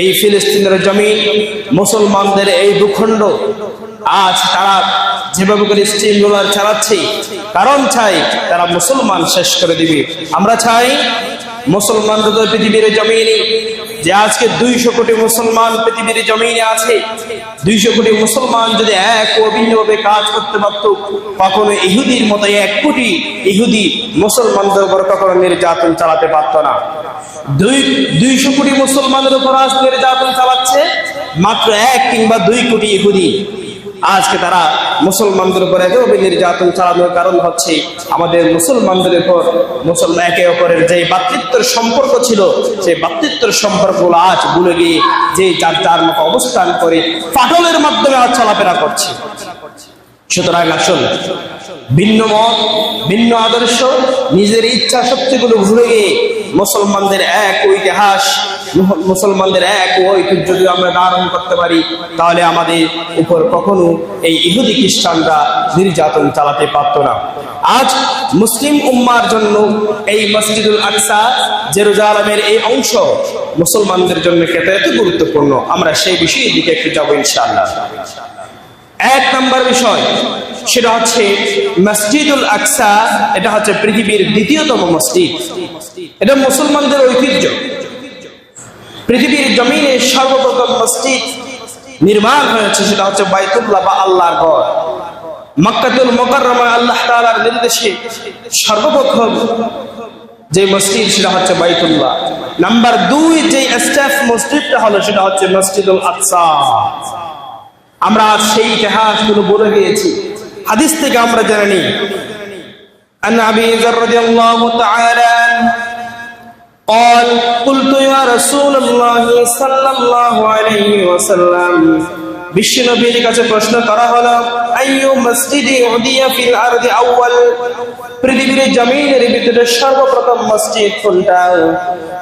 এই ফিলিস্তিনের জমি মুসলমানদের এই ভূখণ্ড, আজ তারা যেভাবে করে স্টিম রোলার চালাচ্ছে, কারণ চাই তারা মুসলমান শেষ করে দিবে। আমরা চাই মুসলমানদের পৃথিবীর জমিনে যে আজকে দুইশো কোটি মুসলমান পৃথিবীর জমিনে আছে, দুইশো কোটি মুসলমান যদি এক অভিন্নভাবে কাজ করতে পারত, কখনো ইহুদির মতো এক কোটি ইহুদি মুসলমানদের উপর কখনো নির্যাতন চালাতে পারত না। দুই, দুইশো কোটি মুসলমানের উপর আজ নির্যাতন চালাচ্ছে, মাত্র এক কিংবা দুই কোটি ইহুদি। আজকে তারা মুসলমানদের উপর এভাবে নির্যাতন চালানোর কারণ হচ্ছে আমাদের মুসলমানদের উপর মুসলমান একে অপরের যে ভাতৃত্বের সম্পর্ক ছিল, সেই ভাতৃত্বের সম্পর্কগুলো আজ ভুলে গিয়ে যে যার যার মতো অবস্থান করে ফাটলের মাধ্যমে আজ চলাফেরা করছে। সুতরাং আসুন, ভিন্ন মত, ভিন্ন আদর্শ, নিজের ইচ্ছা শক্তিগুলো ভুলে গিয়ে মুসলমানদের এক ইতিহাস মুসলমানদের এক ঐতিহ্য যদি আমরা ধারণ করতে পারি, তাহলে আমাদের উপর কখনো এই ইহুদি খ্রিস্টানরা নির্যাতন চালাতে পারত না। আজ মুসলিম উম্মার জন্য এই মসজিদুল আকসা, জেরুজালামের এই অংশ মুসলমানদের জন্য কেন এত গুরুত্বপূর্ণ। আমরা সেই বিষয়ের দিকে একটু যাব ইনশাআল্লাহ। এক নম্বর বিষয়, সেটা হচ্ছে মসজিদুল আকসা, এটা হচ্ছে পৃথিবীর দ্বিতীয়তম মসজিদ। এটা মুসলমানদের ঐতিহ্য। পৃথিবীর জমিনে সর্বপ্রথম মসজিদ নির্মাণ হয়েছে, সেটা হচ্ছে বাইতুল্লাহ বা আল্লাহর ঘর। মক্কাতুল মোকাররমায় আল্লাহ তাআলার নির্দেশে সর্বপ্রথম যে মসজিদ, সেটা হচ্ছে বাইতুল্লাহ। নাম্বার দুই, যে স্টেফ মসজিদটা হলো, সেটা হচ্ছে মসজিদুল আকসা। আমরা সেই ইতিহাসগুলো বলে গিয়েছি হাদিস থেকে আমরা জানি আন قال قلت يا رسول الله صلى الله عليه وسلم বিশ্ব নবীর কাছে প্রশ্ন করা হলো আইয়ু মসজিদে উদিয়া ফিল আরদি আউয়াল পৃথিবীর জমিনের ভিতরে সর্বপ্রথম মসজিদ কোনটা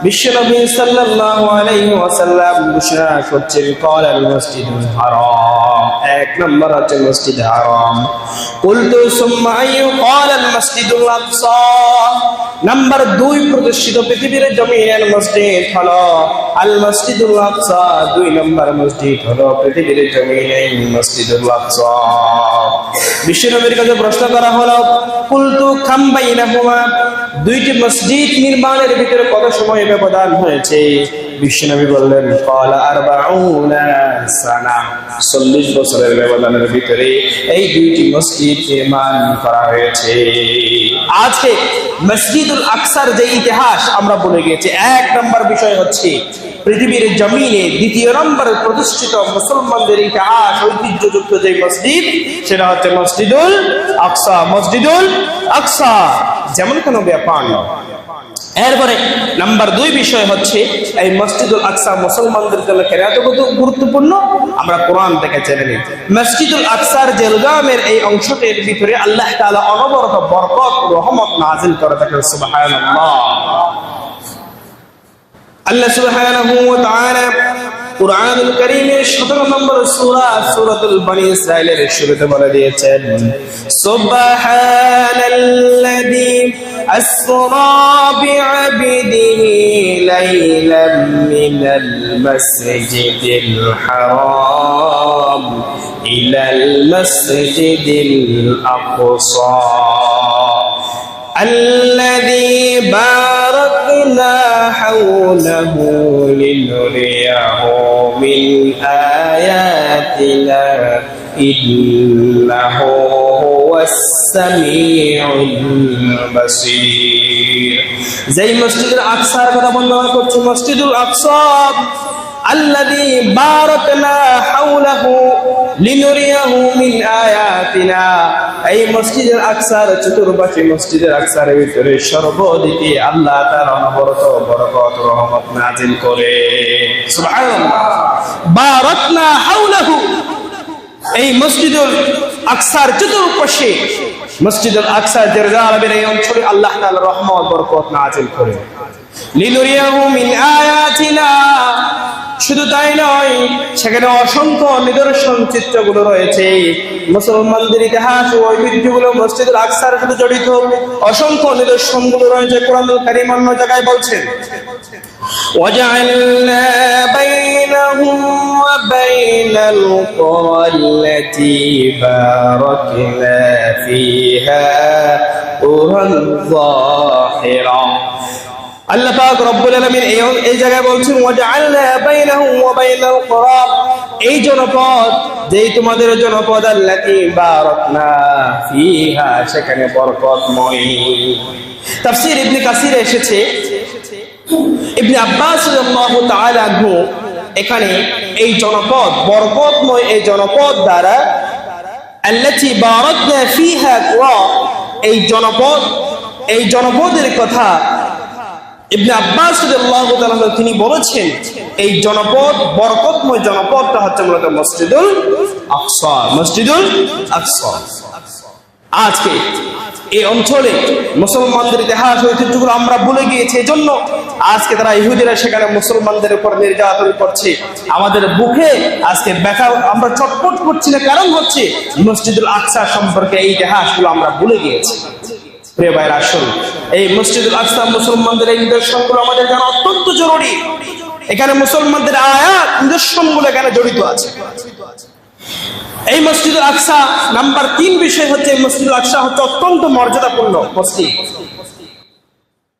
বিশ্ব নবী সাল্লাল্লাহু আলাইহি ওয়াসাল্লাম ঘোষণা করছেন قال المسجد الحرام এক নম্বর হচ্ছে মসজিদ হারাম قلت ثم اي قال المسجد الاقصى নাম্বার দুই প্রতিষ্ঠিত পৃথিবীর জমিনের মসজিদ হল আল মসজিদুল আকসা। দুই নম্বর মসজিদ হলো পৃথিবীর জমিনের মসজিদুল আকসা। বিশ্বনবীর কাছে প্রশ্ন করা হলো, কুলতু খাম্বাইনাহুমা দুইটি মসজিদ নির্মাণের ভিতরে কত সময় ব্যবধান হয়েছে? বিশ্বনবী বললেন আরবাউনা সানা। চল্লিশ বছরের ব্যবধানের ভিতরে এই দুইটি মসজিদ নির্মাণ করা হয়েছে। আজকে মসজিদুল আকসার যে ইতিহাস আমরা বলে গেছি এক নম্বর বিষয় হচ্ছে পৃথিবীর জমিনে দ্বিতীয় নম্বরে প্রতিষ্ঠিত মুসলমানদের ইতিহাস, ঐতিহ্যযুক্ত যে মসজিদ, সেটা হচ্ছে মসজিদুল আকসা। মসজিদুল আকসা যেমন কোনো ব্যাপার নয় এরপরে নাম্বার দুই বিষয় হচ্ছে, এই মসজিদুল আকসা মুসলমানদের জন্য গুরুত্ব- গুরুত্বপূর্ণ? আমরা কোরআন থেকে জেনে নিই। মসজিদুল আকসার জেলগামের এই অংশটির ভিতরে আল্লাহ তালা অনবরত বরকত, রহমত নাজিল করে থাকেন, সুবহানাল্লাহ। আল্লাহ তাআলা কুরআনুল কারীমের 17 নম্বর সূরা, সূরাতুল বনি ইসরাইলের শুরুতে বলে দিয়েছেন, সুবহানাল্লাযী আসরা বি'আবদিহি লাইলাম মিনাল মাসজিদিল হারাম ইলাল মাসজিদিল আকসা الذي باركنا حوله لنريه من آياتنا إنه هو السميع البصير زي مسجد الأقصى كما قلنا لكم مسجد الأقصى الذي باركنا حوله لنريه من آياتنا এই মসজিদের আকসার চতুর্পাশে মসজিদের আকসার ভিতরে সর্বদিকে আল্লাহ তার অনবরত বরকত রহমত নাজিল করে। বারাকনা হাওলাহু। এই মসজিদুল আকসার চতুর্পাশে মসজিদুল আকসার জেরুজালেমের এই অঞ্চলে আল্লাহ তাআলা রহমত বরকত নাজিল করে। লিনুরিয়াহু মিন আয়াতিনা। শুধু তাই নয় সেখানে অসংখ্য নিদর্শন চিত্রগুলো রয়েছে মুসলমানদের ইতিহাস ও ঐতিহ্যগুলো মসজিদুল আকসার সাথে জড়িত অসংখ্য নিদর্শনগুলো রয়েছে কোরআনুল কারীম অন্য জায়গায় বলছেন وجعلنا بين وبين القرى التي باركنا فيها قرى ظاهرة আল্লাহ পাক রব্বুল আলামিন এই জায়গায় বলছেন এই জনপদ, যেই তোমাদের জনপদ আল্লাতি বারাকনা ফিহা, সেখানে বরকতময়। তাফসীর ইবনে কাসিরে এসেছে। ইবনে আব্বাস রাদিয়াল্লাহু এখানে এই জনপদ, বরকতময় এই জনপদ দ্বারা আল্লাতি বারাকনা ফিহা কুরা এই জনপদ, এই জনপদের কথা ইবনে আব্বাস তিনি বলেছেন, এই জনপদ, বরকতময় জনপদটা হচ্ছে মূলত মসজিদুল আকসা মসজিদুল আকসা। আজকে এই অঞ্চলে মুসলমানদের ইতিহাস ঐতিহ্যগুলো আমরা ভুলে গিয়েছি, এজন্য আজকে তারা ইহুদিরা সেখানে মুসলমানদের উপর নির্যাতন করছে। আমাদের বুকে আজকে ব্যথা আমরা চটপট করছি না, কারণ হচ্ছে মসজিদুল আকসা সম্পর্কে এই ইতিহাসগুলো আমরা ভুলে গিয়েছি। প্রিয় ভাইয়ের আসুন। এই মসজিদুল আকসা মুসলমানদের এই নিদর্শনগুলো আমাদের জানা অত্যন্ত জরুরি? এখানে মুসলমানদের আয়াত নিদর্শনগুলো এখানে জড়িত আছে? এই মসজিদুল আকসা নাম্বার তিন বিষয় হচ্ছে, এই মসজিদুল আকসা হচ্ছে অত্যন্ত মর্যাদাপূর্ণ মসজিদ।